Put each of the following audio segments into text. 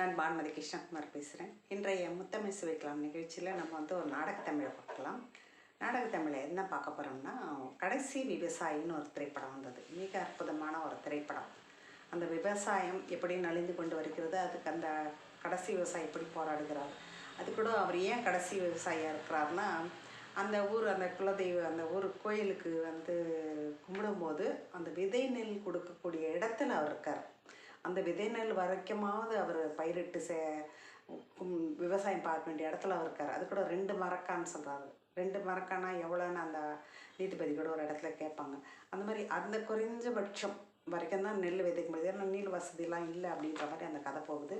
நான் பான்மதி கிருஷ்ணகுமார் பேசுகிறேன் இன்றைய முத்தமிழ் சுவைக்கலாம் நிகழ்ச்சியில் நம்ம வந்து ஒரு நாடகத்தமிழை பார்க்கலாம். நாடகத்தமிழை என்ன பார்க்க போகிறோம்னா கடைசி விவசாயின்னு ஒரு திரைப்படம் வந்தது. மிக அற்புதமான ஒரு திரைப்படம். அந்த விவசாயம் எப்படி நலிந்து கொண்டு வருகிறது அதுக்கு அந்த கடைசி விவசாயி எப்படி போராடுகிறார் அது கூட அவர் ஏன் கடைசி விவசாயியாக இருக்கிறாருன்னா அந்த ஊர் அந்த குலதெய்வ அந்த ஊர் கோயிலுக்கு வந்து கும்பிடும்போது அந்த விதை நெல் கொடுக்கக்கூடிய இடத்துல அவர் இருக்கார். அந்த விதை நெல் வரைக்குமாவது அவர் பயிரிட்டு சே விவசாயம் பார்க்க வேண்டிய இடத்துல அவர் இருக்கார். அது கூட ரெண்டு மரக்கான்னு சொல்கிறாரு ரெண்டு மரக்கானா எவ்வளோன்னு அந்த நீதிபதி கூட ஒரு இடத்துல கேட்பாங்க. அந்த மாதிரி அந்த குறைஞ்சபட்சம் வரைக்கும் தான் நெல் விதைக்க முடியுது. ஏன்னா நீர் வசதிலாம் இல்லை அப்படின்ற மாதிரி அந்த கதை போகுது.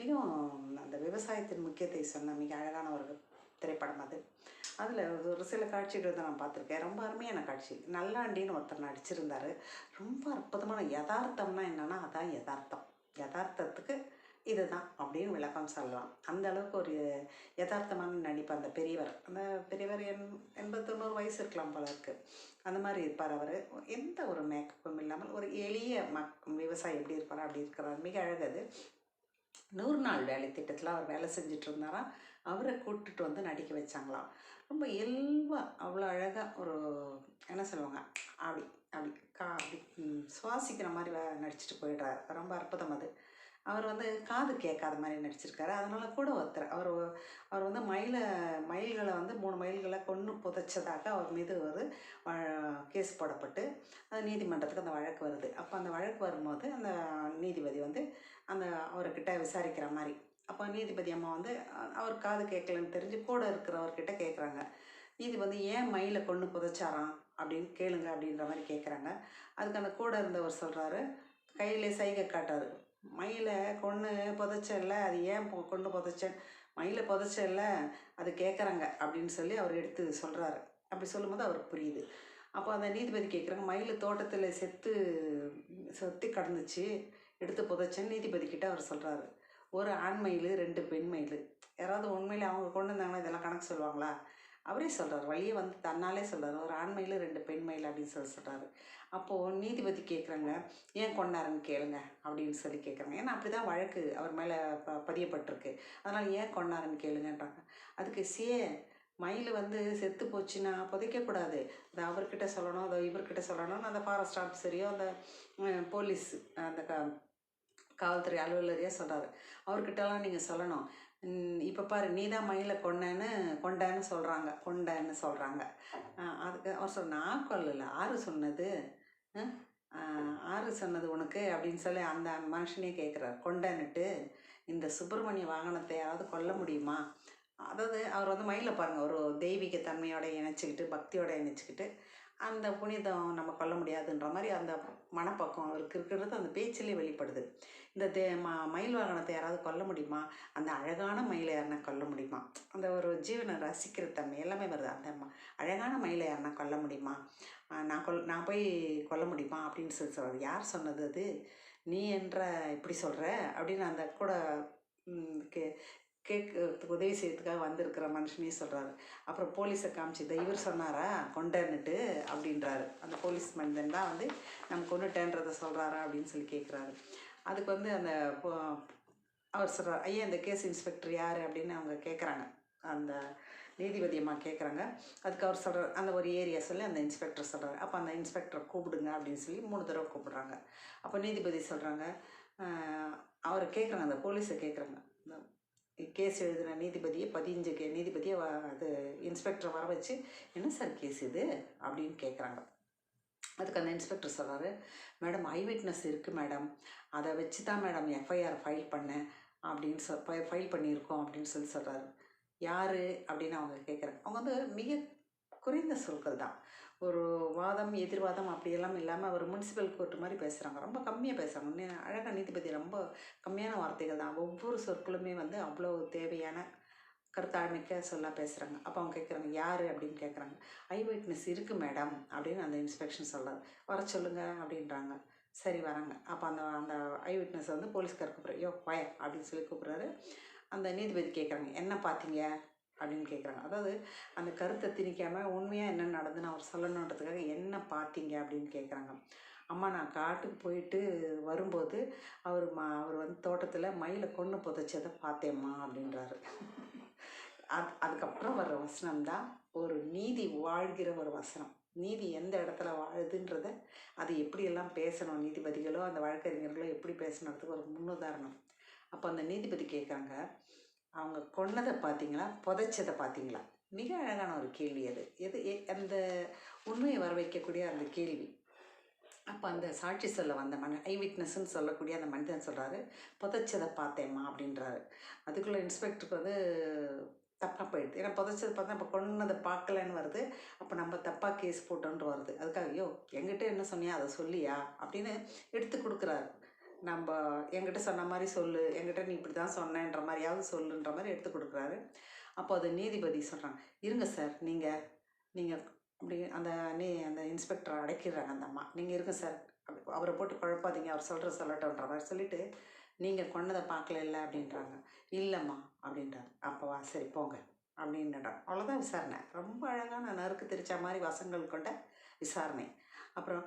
மிகவும் அந்த விவசாயத்தின் முக்கியத்தை சொன்ன மிக அழகான ஒரு திரைப்படம் அது. அதில் ஒரு சில காட்சிகள் தான் நான் பார்த்துருக்கேன். ரொம்ப அருமையான காட்சி. நல்லாண்டின்னு ஒருத்தர் நடிச்சிருந்தார். ரொம்ப அற்புதமான யதார்த்தம்னா என்னன்னா அதான் யதார்த்தம். யதார்த்தத்துக்கு இதுதான் அப்படின்னு விளக்கம் சொல்லலாம். அந்த அளவுக்கு ஒரு யதார்த்தமான நடிப்பு அந்த பெரியவர். அந்த பெரியவர் எண் எண்பது தொண்ணூறு வயசு இருக்கலாம் போல இருக்குது அந்த மாதிரி இருப்பார் அவர். எந்த ஒரு மேக்கப்பும் இல்லாமல் ஒரு எளிய மக் விவசாயி எப்படி இருப்பார் அப்படி இருக்கிறார். மிக அழகது நூறு நாள் வேலை திட்டத்தில் அவர் வேலை செஞ்சுட்டு இருந்தாராம் அவரை கூப்பிட்டுட்டு வந்து நடிக்க வச்சாங்களாம். ரொம்ப இயல்பாக அவ்வளோ அழகாக ஒரு என்ன சொல்லுவாங்க அப்படி அப்படி கா அப்படி சுவாசிக்கிற மாதிரி வே- நடிச்சிட்டு போயிடுறாரு. ரொம்ப அற்புதம் அது. அவர் வந்து காது கேட்காத மாதிரி நடிச்சிருக்காரு. அதனால் கூட ஒருத்தர் அவர் அவர் வந்து மயிலை மயில்களை வந்து மூணு மயில்களை கொன்று புதைச்சதாக அவர் மீது ஒரு கேஸ் போடப்பட்டு அது நீதிமன்றத்துக்கு அந்த வழக்கு வருது. அப்போ அந்த வழக்கு வரும்போது அந்த நீதிபதி வந்து அந்த அவர்கிட்ட விசாரிக்கிற மாதிரி. அப்போ நீதிபதி அம்மா வந்து அவர் காது கேட்கலன்னு தெரிஞ்சு கூட இருக்கிறவர்கிட்ட கேட்குறாங்க நீதிபதி ஏன் மயிலை கொண்டு புதைச்சாராம்? அப்படின்னு கேளுங்க அப்படின்ற மாதிரி கேட்குறாங்க அதுக்கு அந்த கூட இருந்தவர் சொல்கிறாரு கையிலே சைகை காட்டாரு. மயிலை கொன்று புதைச்சல்ல அது ஏன் பொ- கொண்டு புதைச்சேன்? மயிலை புதைச்சல்ல அது கேட்குறாங்க அப்படின்னு சொல்லி அவர் எடுத்து சொல்கிறாரு அப்படி சொல்லும்போது அவருக்கு புரியுது. அப்போ அந்த நீதிபதி கேட்குறாங்க மயில் தோட்டத்தில் செத்து செத்து கடந்துச்சு எடுத்து புதைச்சேன்னு நீதிபதி கிட்டே அவர் சொல்கிறாரு ஒரு ஆண் மயில் ரெண்டு பெண் மயில். யாராவது உண்மையில் அவங்க கொண்டு வந்தாங்கன்னா இதெல்லாம் கணக்கு சொல்லுவாங்களா? அவரே சொல்கிறார் வழியே வந்து தன்னாலே சொல்கிறார் ஒரு ஆண்மையில் ரெண்டு பெண் மயில் அப்படின்னு சொல்லி சொல்கிறாரு அப்போது நீதிபதி கேட்குறாங்க ஏன் கொண்டாருன்னு கேளுங்க அப்படின்னு சொல்லி கேட்குறாங்க ஏன்னா அப்படி தான் வழக்கு அவர் மேலே ப பதியப்பட்டிருக்கு. அதனால் ஏன் கொண்டாருன்னு கேளுங்கன்றாங்க. அதுக்கு சே மயில் வந்து செத்து போச்சுன்னா புதைக்கக்கூடாது அதை அவர்கிட்ட சொல்லணும் அதை இவர்கிட்ட சொல்லணும்னு அந்த ஃபாரஸ்ட் ஆஃபீஸரையோ அந்த போலீஸ் அந்த க காவல்துறை அலுவலரையே சொல்கிறாரு அவர்கிட்டலாம் நீங்கள் சொல்லணும். இப்போ பாரு நீ தான் மயிலை கொண்டேன்னு கொண்டேன்னு சொல்கிறாங்க கொண்டேன்னு சொல்கிறாங்க அதுக்கு அவர் சொன்ன நான் கொல்லலை. ஆறு சொன்னது. ஆறு சொன்னது உனக்கு அப்படின்னு சொல்லி அந்த மனுஷனே கேட்குறாரு. கொண்டேன்னுட்டு இந்த சுப்பிரமணிய வாகனத்தை யாராவது கொல்ல முடியுமா? அதாவது அவர் வந்து மயிலை பாருங்கள் ஒரு தெய்வீக தன்மையோட இணைச்சிக்கிட்டு பக்தியோட இணைச்சிக்கிட்டு அந்த புனிதம் நம்ம கொல்ல முடியாதுன்ற மாதிரி அந்த மனப்பக்கம் அவருக்கு இருக்கிறது அந்த பேச்சிலே வெளிப்படுது. இந்த தே ம மயில் வாகனத்தை யாராவது கொல்ல முடியுமா? அந்த அழகான மயிலை யாருனா கொல்ல முடியுமா? அந்த ஒரு ஜீவனை ரசிக்கிற தன்மை எல்லாமே வருது. அந்த அழகான மயிலை யாருனா கொல்ல முடியுமா? நான் கொல் நான் போய் கொல்ல முடியுமா? அப்படின்னு சொல்லி சொல்கிறது யார் சொன்னது அது? நீ என்ற இப்படி சொல்கிற அப்படின்னு அந்த கூட கேட்கறதுக்கு உதவி செய்யறதுக்காக வந்திருக்கிற மனுஷனே சொல்கிறாரு அப்புறம் போலீஸை காமிச்சு இதை இவர் சொன்னாரா? கொண்டன்னுட்டு அப்படின்றாரு. அந்த போலீஸ் மனிதன் தான் வந்து நம்ம கொண்டுட்டேன்றதை சொல்கிறாரா அப்படின்னு சொல்லி கேட்குறாரு. அதுக்கு வந்து அந்த போ- அவர் சொல்கிறார் ஐயா இந்த கேஸ் இன்ஸ்பெக்டர் யார்? அப்படின்னு அவங்க கேட்குறாங்க. அந்த நீதிபதி அம்மா கேட்குறாங்க. அதுக்கு அவர் சொல்கிறார் அந்த ஒரு ஏரியா சொல்லி அந்த இன்ஸ்பெக்டர் சொல்கிறார் அப்போ அந்த இன்ஸ்பெக்டரை கூப்பிடுங்க அப்படின்னு சொல்லி மூணு தடவை கூப்பிடுறாங்க. அப்போ நீதிபதி சொல்கிறாங்க அவர் கேட்குறாங்க அந்த போலீஸை கேட்குறாங்க. இந்த கேஸ் எழுதின நீதிபதியை பதிஞ்சு கே நீதிபதியை வ- அது இன்ஸ்பெக்டரை வர வச்சு என்ன சார் கேஸ் இது? அப்படின்னு கேட்குறாங்க அதுக்கு அந்த இன்ஸ்பெக்டர் சொல்கிறாரு மேடம் ஐ விட்னஸ் இருக்குது மேடம் அதை வச்சு தான் மேடம் எஃப்ஐஆர் ஃபைல் பண்ணேன். அப்படின்னு சொல் ஃபைல் பண்ணியிருக்கோம் அப்படின்னு சொல்லி சொல்கிறாரு யார்? அப்படின்னு அவங்க கேட்குறாங்க அவங்க வந்து மிக குறைந்த சொற்கள் தான். ஒரு வாதம் எதிர்வாதம் அப்படியெல்லாம் இல்லாமல் ஒரு முனிசிபல் கோர்ட் மாதிரி பேசுகிறாங்க ரொம்ப கம்மியாக பேசுகிறாங்க அழகாக நீதிபதி ரொம்ப கம்மியான வார்த்தைகள் தான். ஒவ்வொரு சொற்களுமே வந்து அவ்வளோ தேவையான கருத்தாழ்மிக்க சொல்ல பேசுகிறாங்க அப்போ அவங்க கேட்குறாங்க யார்? அப்படின்னு கேட்குறாங்க ஐ விட்னஸ் இருக்குது மேடம் அப்படின்னு அந்த இன்ஸ்பெக்ஷன் சொல்கிறார் வர சொல்லுங்க அப்படின்றாங்க. சரி வராங்க. அப்போ அந்த அந்த ஐ விட்னஸ் வந்து போலீஸ்கார் கூப்பிட்றாரு. யோ பய அப்படின்னு சொல்லி கூப்பிட்றாரு. அந்த நீதிபதி கேட்குறாங்க என்ன பார்த்தீங்க அப்படின்னு கேட்குறாங்க. அதாவது அந்த கருத்தை திணிக்காமல் உண்மையாக என்ன நடந்துன்னு அவர் சொல்லணுன்றதுக்காக என்ன பார்த்தீங்க அப்படின்னு கேட்குறாங்க. அம்மா நான் காட்டுக்கு போயிட்டு வரும்போது அவர் மா அவர் வந்து தோட்டத்தில் மயிலை கொன்று புதைச்சதை பார்த்தேம்மா அப்படின்றாரு. அது அதுக்கப்புறம் வர்ற வசனம் தான் ஒரு நீதி வாழ்கிற ஒரு வசனம். நீதி எந்த இடத்துல வாழுதுன்றத அது எப்படியெல்லாம் பேசணும் நீதிபதிகளோ அந்த வழக்கறிஞர்களோ எப்படி பேசணுன்றதுக்கு ஒரு முன்னுதாரணம். அப்போ அந்த நீதிபதி கேட்குறாங்க அவங்க கொன்னதை பார்த்தீங்களா புதைச்சதை பார்த்தீங்களா மிக அழகான ஒரு கேள்வி அது. எது அந்த உண்மையை வர வைக்கக்கூடிய அந்த கேள்வி. அப்போ அந்த சாட்சி சொல்ல வந்த மன ஐ விட்னஸ்ன்னு சொல்லக்கூடிய அந்த மனிதன் சொல்கிறாரு புதைச்சதை பார்த்தேம்மா அப்படின்றாரு. அதுக்குள்ளே இன்ஸ்பெக்டருக்கு வந்து தப்பாக போயிடுது. ஏன்னா புதைச்சது பார்த்தா இப்போ கொன்னதை பார்க்கலன்னு வருது. அப்போ நம்ம தப்பாக கேஸ் போட்டோன்ட்டு வருது. அதுக்காக ஐயோ எங்கிட்ட என்ன சொன்னியா? அதை சொல்லியா? அப்படின்னு எடுத்து கொடுக்குறாரு. நம்ம என்கிட்ட சொன்ன மாதிரி சொல்லு என்கிட்ட நீ இப்படி தான் சொன்னேன்ற மாதிரியாவது சொல்லுன்ற மாதிரி எடுத்து கொடுக்குறாரு. அப்போ அது நீதிபதி சொல்கிறாங்க இருங்க சார் நீங்கள் நீங்கள் அப்படி அந்த நீ அந்த இன்ஸ்பெக்டரை அடைக்கிறாங்க அந்த அம்மா. நீங்கள் இருங்க சார் அவரை போட்டு குழப்பாதீங்க அவர் சொல்கிற சொல்லட்டோன்ற மாதிரி சொல்லிவிட்டு நீங்கள் கொண்டதை பார்க்கல இல்லை அப்படின்றாங்க. இல்லைம்மா அப்படின்றாரு. அப்போவா சரி போங்க அப்படின்னுடா அவ்வளோதான் விசாரணை. ரொம்ப அழகான நறுக்கு தெரிச்ச மாதிரி வசங்கள் கொண்ட விசாரணை. அப்புறம்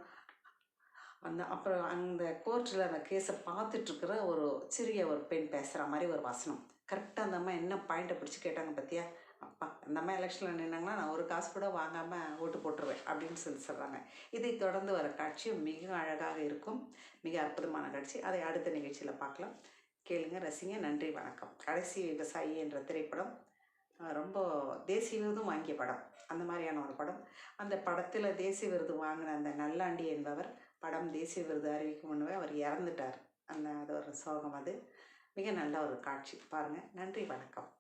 அந்த அப்புறம் அந்த கோர்ட்டில் அந்த கேஸை பார்த்துட்ருக்கிற ஒரு சிறிய ஒரு பெண் பேசுகிற மாதிரி ஒரு வசனம். கரெக்டாக அந்த அம்மா என்ன பாயிண்ட்டை பிடிச்சி கேட்டாங்க பார்த்தியா அப்பா அந்த அம்மா எலெக்ஷனில் நின்னாங்கன்னா நான் ஒரு காசு கூட வாங்காமல் ஓட்டு போட்டுருவேன் அப்படின்னு சொல்லி சொல்கிறாங்க இதை தொடர்ந்து வர காட்சி மிக அழகாக இருக்கும். மிக அற்புதமான காட்சி. அதை அடுத்த நிகழ்ச்சியில் பார்க்கலாம். கேளுங்க ரசிங்க. நன்றி வணக்கம். கடைசி விவசாயி என்ற திரைப்படம் ரொம்ப தேசிய விருதும் வாங்கிய படம். அந்த மாதிரியான ஒரு படம். அந்த படத்தில் தேசிய விருது வாங்கின அந்த நல்லாண்டி என்பவர் படம் தேசிய விருது அறிவிக்கும் முன்னவே அவர் இறந்துட்டார். அந்த அது ஒரு சோகம் அது. மிக நல்ல ஒரு காட்சி. பாருங்கள் நன்றி வணக்கம்.